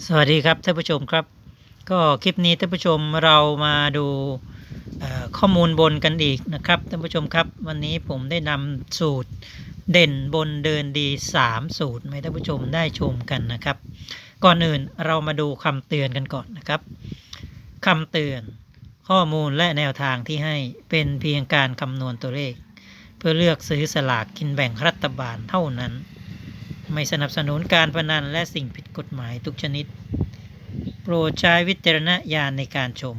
สวัสดีครับท่านผู้ชมครับ ก็คลิปนี้ท่านผู้ชมเรามาดูข้อมูลบนกันอีกนะครับท่านผู้ชมครับ วันนี้ผมได้นำสูตรเด่นบนเดินดี 3 สูตรให้ท่านผู้ชมได้ชมกันนะครับ ก่อนอื่นเรามาดูคำเตือนกันก่อนนะครับคำเตือนข้อมูลและแนวทางที่ให้เป็นเพียงการคำนวณตัวเลข เพื่อเลือกซื้อสลากกินแบ่งรัฐบาลเท่านั้น ไม่สนับสนุนการพนันและสิ่งผิดกฎหมายทุกชนิด โปรดใช้วิจารณญาณในการชม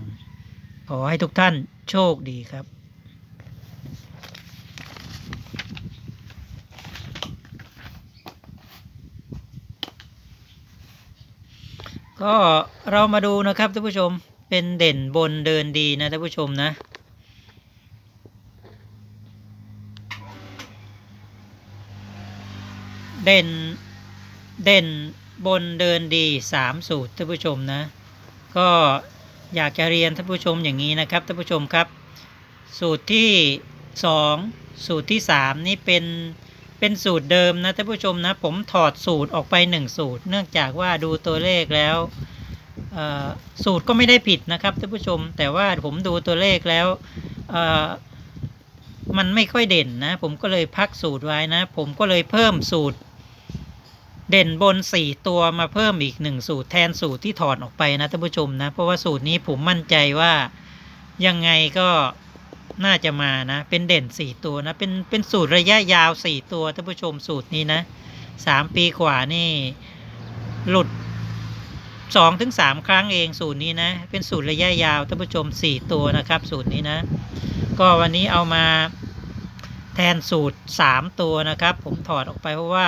ขอให้ทุกท่านโชคดีครับก็เรามาดูนะครับท่านผู้ชมเป็นเด่นบนเดินดีนะท่านผู้ชมนะ เด่น เด่นบนเดินดีสามสูตรท่านผู้ชมนะ ก็อยากจะเรียนท่านผู้ชมอย่างนี้นะครับท่านผู้ชมครับ สูตรที่สองสูตรที่สามนี่เป็นเป็นสูตรเดิมนะท่านผู้ชมนะ ผมถอดสูตรออกไปหนึ่งสูตร เนื่องจากว่าดูตัวเลขแล้วสูตรก็ไม่ได้ผิดนะครับท่านผู้ชม แต่ว่าผมดูตัวเลขแล้วมันไม่ค่อยเด่นนะ ผมก็เลยพักสูตรไว้นะ ผมก็เลยเพิ่มสูตร เด่นบน 4 ตัวมาเพิ่มอีก 1 สูตรแทนสูตรที่ถอดออกไปนะท่านผู้ชมนะ เพราะว่าสูตรนี้ผมมั่นใจว่ายังไงก็น่าจะมานะ เป็นเด่น 4 ตัวนะ เป็นเป็นสูตรระยะยาว 4 ตัวท่านผู้ชมสูตรนี้นะ 3 ปีกว่านี่หลุด2-3ถึงครั้งเองสูตรนี้นะ เป็นสูตรระยะยาวท่านผู้ชม 4 ตัวนะครับ สูตรนี้นะ ก็วันนี้เอามาแทนสูตร 3 ตัวนะครับ ผมถอดออกไปเพราะว่า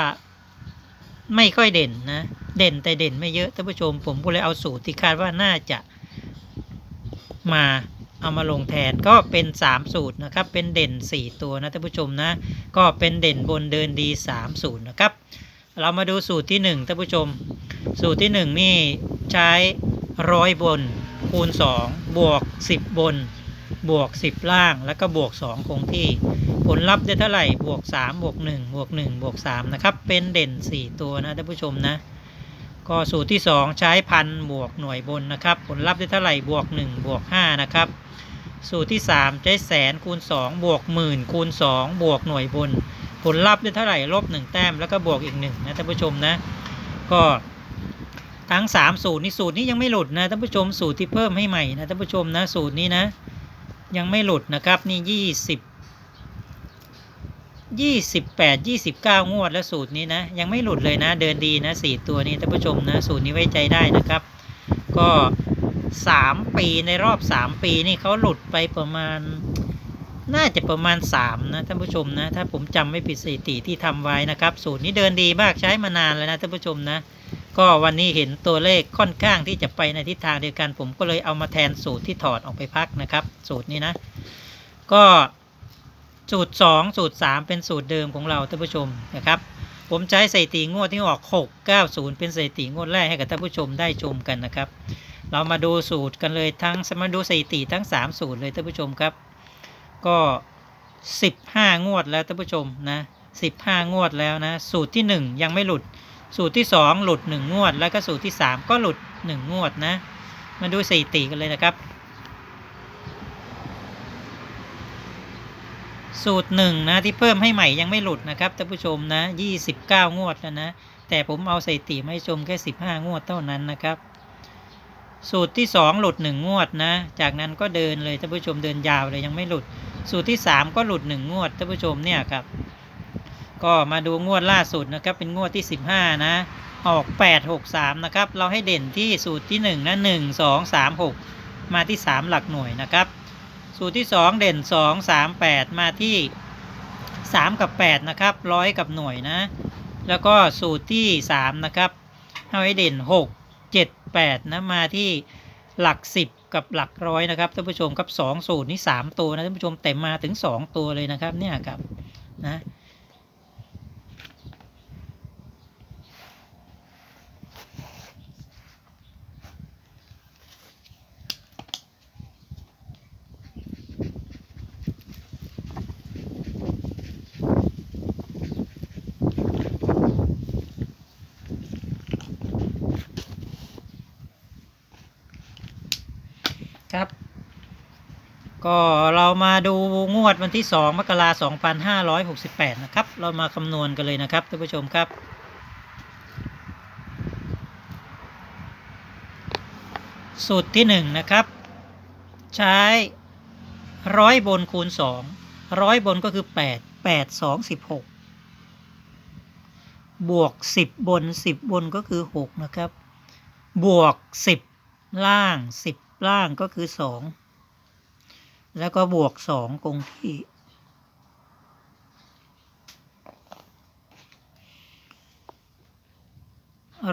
ไม่ค่อยเด่นนะ เด่นแต่เด่นไม่เยอะท่านผู้ชม ผมก็เลยเอาสูตรที่คาดว่าน่าจะมาเอามาลงแทนก็เป็น 3 สูตรนะครับ เป็นเด่น 4 ตัวนะท่านผู้ชมนะ ก็เป็นเด่นบนเดินดี 3 สูตรนะครับ เรามาดูสูตรที่1ท่านผู้ชม สูตรที่ 1 นี่ใช้ร้อยบน คูณ 2 บวก 10 บน บวก 10 ล่าง แล้วก็บวก 2 คงที่ ผลลัพธ์ได้เท่าไหร่บวก 3 บวก 1 บวก 1 บวก 3 นะครับ เป็นเด่น 4 ตัวนะท่านผู้ชมนะ ก็สูตรที่ 2 ใช้พันบวกหน่วยบนนะครับ ผลลัพธ์ได้เท่าไหร่บวก 1 บวก 5 นะครับ สูตรที่ 3 ใช้แสนคูณ 2 บวกหมื่นคูณ 2 บวกหน่วยบน ผลลัพธ์ได้เท่าไหร่ลบ 1 แต้มแล้วก็บวกอีก 1 นะท่านผู้ชมนะ ก็ทั้ง 3 สูตรนี้สูตรนี้ยังไม่หลุดนะท่านผู้ชมสูตรที่เพิ่มให้ใหม่นะท่านผู้ชมนะสูตรนี้นะ ยังไม่หลุดนะครับนี่ยี่ ยี่สิบแปดยี่สิบเก้างวดแล้วสูตรนี้นะ ยังไม่หลุดเลยนะ เดินดีนะสี่ตัวนี้ท่านผู้ชมนะ สูตรนี้ไว้ใจได้นะครับ ก็สามปีในรอบสามปีนี่เขาหลุดไปประมาณ น่าจะประมาณสามนะท่านผู้ชมนะ ถ้าผมจำไม่ผิดสถิติที่ทำไว้นะครับ สูตรนี้เดินดีมากใช้มานานแล้วนะท่านผู้ชมนะก็วันนี้เห็นตัวเลขค่อนข้างที่จะไปในทิศทางเดียวกัน ผมก็เลยเอามาแทนสูตรที่ถอดออกไปพักนะครับ สูตรนี้นะ ก็ สูตร 2 สูตร 3 เป็นสูตรเดิมของเราท่านผู้ชมนะครับ ผมใช้สถิติงวดที่ออก 690 เป็นสถิติงวดแรกให้กับท่านผู้ชมได้ชมกันนะครับ เรามาดูสูตรกันเลยทั้งมาดูสถิติทั้ง 3 สูตรเลยท่านผู้ชมครับ ก็ 15 งวดแล้วท่านผู้ชมนะ15 งวดแล้วนะ สูตรที่ 1 ยังไม่หลุด สูตรที่ 2 หลุด 1 งวด แล้วก็สูตรที่ 3 ก็หลุด 1 งวดนะ มาดูสถิติกันเลยนะครับ สูตรหนึ่งนะที่เพิ่มให้ใหม่ยังไม่หลุดนะครับท่านผู้ชมนะ29งวดแล้วนะ แต่ผมเอาสถิติมาให้ชมแค่15งวดเท่านั้นนะครับ สูตรที่2หลุด1งงวดนะ จากนั้นก็เดินเลยท่านผู้ชมเดินยาวเลยยังไม่หลุด สูตรที่3ก็หลุด1งงวดท่านผู้ชมเนี่ยครับ ก็มาดูงวดล่าสุดนะครับ เป็นงวดที่15นะ ออก8 6 3นะครับ เราให้เด่นที่สูตรที่1นะ1 2 3 6มหกมาที่3หลักหน่วยนะครับ สูตรที่ 2 เด่น 2 3 8 มาที่ 3 กับ 8 นะครับร้อยกับหน่วยนะ แล้วก็สูตรที่ 3 นะครับเอาให้เด่น 6 7 8 นะ มาที่หลัก 10 กับหลักร้อยนะครับท่านผู้ชมครับ 2 สูตรนี้ 3 ตัวนะท่านผู้ชมแต่มาถึง 2 ตัวเลยนะครับเนี่ยครับนะ ก็เรามาดูงวดวันที่ 2 มกราคม2568 นะครับ เรามาคำนวณกันเลยนะครับท่านผู้ชมครับ สูตรที่ 1 นะครับ ใช้ร้อยบนคูณ2ร้อยบนก็คือ 8 8 2 16 บวก 10 บน 10 บนก็คือ 6 นะครับ บวก 10 ล่าง 10 ล่างก็คือ 2 แล้วก็บวก2คงที่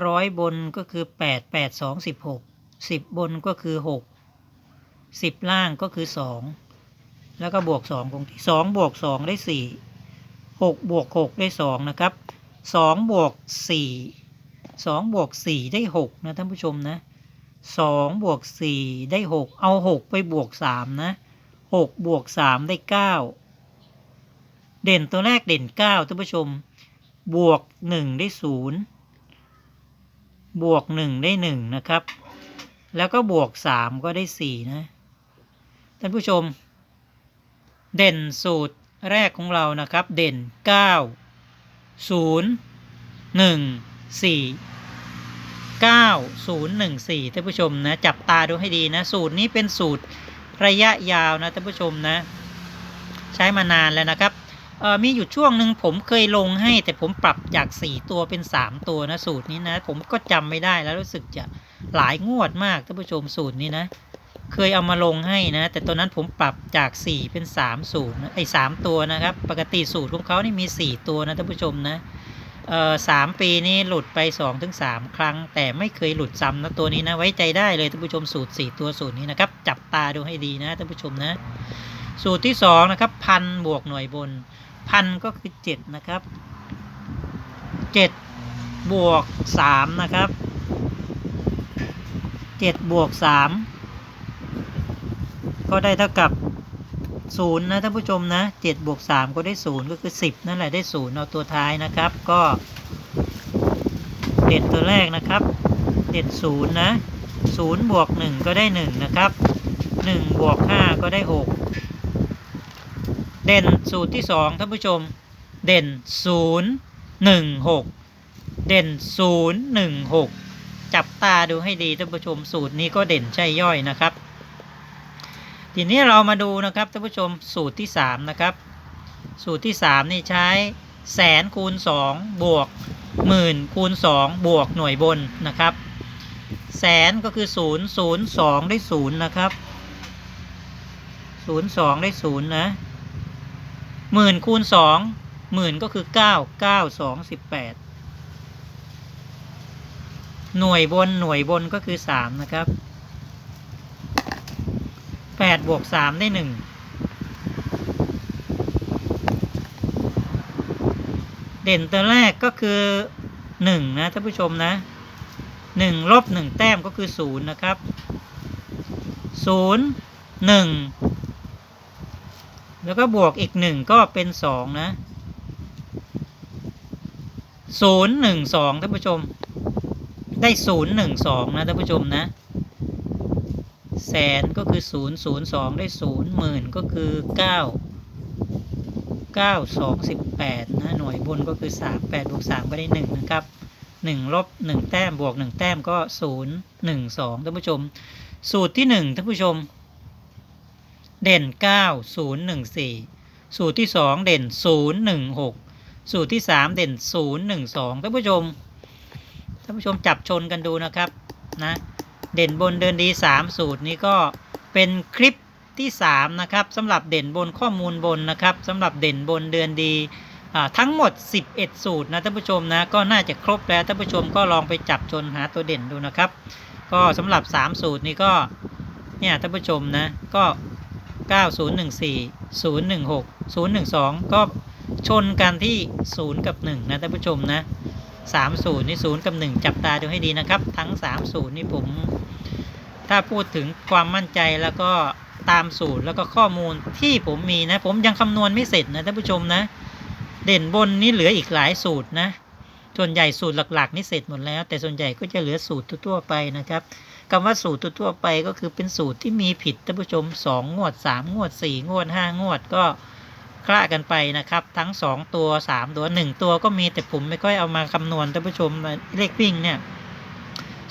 ร้อยบนก็คือ8 8 2 16 10บหกสิบบนก็คือ6 10ล่างก็คือ2แล้วก็บวก2คงที่2บวก2ได้4 6บวก6ได้2นะครับสองบวกสี่สองบวกสี่ได้หกนะท่านผู้ชมนะสองบวกสี่ได้หกเอาหกไปบวกสามนะ หกบวกสามได้เก้าเด่นตัวแรกเด่นเก้าท่านผู้ชม บวกหนึ่งได้ศูนย์บวกหนึ่งได้หนึ่งนะครับ แล้วก็บวกสามก็ได้สี่นะท่านผู้ชม เด่นสูตรแรกของเรานะครับ เด่นเก้าศูนย์หนึ่งสี่เก้าศูนย์หนึ่งสี่ท่านผู้ชมนะ จับตาดูให้ดีนะ สูตรนี้เป็นสูตร ระยะยาวนะท่านผู้ชมนะ ใช้มานานแล้วนะครับมีอยู่ช่วงหนึ่งผมเคยลงให้ แต่ผมปรับจาก 4 ตัวเป็น 3 ตัวนะสูตรนี้นะ ผมก็จำไม่ได้แล้วรู้สึกจะหลายงวดมากท่านผู้ชมสูตรนี้นะ เคยเอามาลงให้นะ แต่ตอนนั้นผมปรับจาก 4 เป็น3สูตรไอ้สตัวนะครับ ปกติสูตรของเขานี่มี 4 ตัวนะท่านผู้ชมนะ เอ่อสามปีนี้หลุดไป2-3ถึงสครั้ง แต่ไม่เคยหลุดซ้ำนะตัวนี้นะไว้ใจได้เลยท่านผู้ชมสูตร 4 ตัวสูตรนี้นะครับ จับตาดูให้ดีนะท่านผู้ชมนะ สูตรที่2นะครับพันบวกหน่วยบนพันก็คือ 7 นะครับ 7 บวก 3 นะครับ 7 บวก 3 ก็ได้เท่ากับ 0นย์นะท่านผู้ชมนะ7บวก3ก็ได้0ก็คือ10นั่นแหละได้0เอาตัวท้ายนะครับ ก็ เด่นตัวแรกนะครับเด่น0นะ0บวก1ก็ได้1นะครับ1บวก5ก็ได้6เด่นสูตรที่2ท่านผู้ชม เด่น0 1 6เด่น0 1 6จับตาดูให้ดีท่านผู้ชมสูตรนี้ก็เด่นใช่ย่อยนะครับ ทีนี้เรามาดูนะครับท่านผู้ชมสูตรที่ 3 นะครับ สูตรที่ 3 นี่ใช้แสนคูณ 2 บวกหมื่นคูณ 2 บวกหน่วยบนนะครับ แสนก็คือ 0 0 2 ได้ 0 นะครับ 0 2 ได้ 0 นะหมื่นคูณ 2 หมื่นก็คือ 9 9 2 18 หน่วยบนหน่วยบนก็คือ 3 นะครับ 8บวก3ได้1เด่นตัวแรกก็คือ1นะท่านผู้ชมนะ1ลบ1แต้มก็คือ0นะครับ0 1แล้วก็บวกอีก1ก็เป็น2นะ0 1 2ท่านผู้ชม ได้0 1 2นะท่านผู้ชมนะ แสนก็คือ 0 0 2 ได้ 0 หมื่นก็คือ 9 9 2 18นะหน่วยบนก็คือ 3 8บวก3ก็ได้ 1 นะครับ 1 ลบ 1 แต้มบวก 1 แต้มก็ 0 1 2ท่านผู้ชม สูตรที่ 1ท่านผู้ชม เด่น 9 0 1 4 สูตรที่ 2 เด่น 0 1 6 สูตรที่ 3 เด่น 0 1 2ท่านผู้ชมท่านผู้ชมจับชนกันดูนะครับนะ เด่นบนเดินดี 3 สูตรนี้ก็เป็นคลิปที่ 3 นะครับสำหรับเด่นบนข้อมูลบนนะครับสำหรับเด่นบนเดือนดีทั้งหมด 11 สูตรนะท่านผู้ชมนะก็น่าจะครบแล้วท่านผู้ชมก็ลองไปจับชนหาตัวเด่นดูนะครับ ก็สำหรับ 3 สูตรนี้ก็เนี่ยท่านผู้ชมนะก็ 9014 016 012 ก็ชนกันที่ 0 กับ 1 นะท่านผู้ชมนะ3สูตรนี่0กับ 1 จับตาดูให้ดีนะครับ ทั้ง 3 สูตรนี่ผม ถ้าพูดถึงความมั่นใจแล้วก็ตามสูตรแล้วก็ข้อมูลที่ผมมีนะ ผมยังคำนวณไม่เสร็จนะท่านผู้ชมนะ เด่นบนนี่เหลืออีกหลายสูตรนะ ส่วนใหญ่สูตรหลักๆนี่เสร็จหมดแล้ว แต่ส่วนใหญ่ก็จะเหลือสูตรทั่วไปนะครับคำว่าสูตรทั่วไปก็คือเป็นสูตรที่มีผิดท่านผู้ชม 2 งวด 3 งวด 4 งวด 5 งวดก็คละกันไปนะครับ ทั้ง 2 ตัว 3 ตัว 1 ตัวก็มีแต่ผมไม่ค่อยเอามาคำนวณท่านผู้ชมเลขวิ่งเนี่ย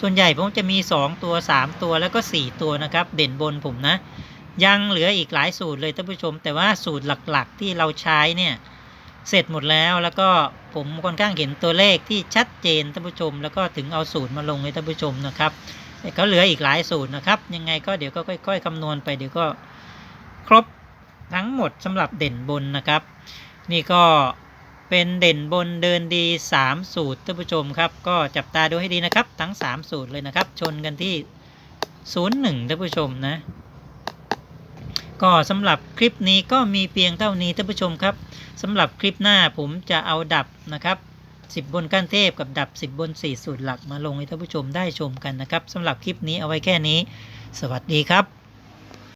ส่วนใหญ่ผมจะมี 2 ตัว 3 ตัวแล้วก็ 4 ตัวนะครับ เด่นบนผมนะ ยังเหลืออีกหลายสูตรเลยท่านผู้ชม แต่ว่าสูตรหลักๆที่เราใช้เนี่ยเสร็จหมดแล้วแล้วก็ผมค่อนข้างเห็นตัวเลขที่ชัดเจนท่านผู้ชม แล้วก็ถึงเอาสูตรมาลงให้ท่านผู้ชมนะครับแต่ก็เหลืออีกหลายสูตรนะครับ ยังไงก็เดี๋ยวก็ค่อย ๆคำนวณไปเดี๋ยวก็ครบทั้งหมดสำหรับเด่นบนนะครับ นี่ก็ เป็นเด่นบนเดินดี 3 สูตรท่านผู้ชมครับ ก็จับตาดูให้ดีนะครับ ทั้ง 3 สูตรเลยนะครับ ชนกันที่ 01ท่านผู้ชมนะ ก็สำหรับคลิปนี้ก็มีเพียงเท่านี้ท่านผู้ชมครับสำหรับคลิปหน้าผมจะเอาดับนะครับ10 บนกั้นเทพกับดับ 10 บน 4 สูตรหลักมาลงให้ท่านผู้ชมได้ชมกันนะครับสำหรับคลิปนี้เอาไว้แค่นี้ สวัสดีครับ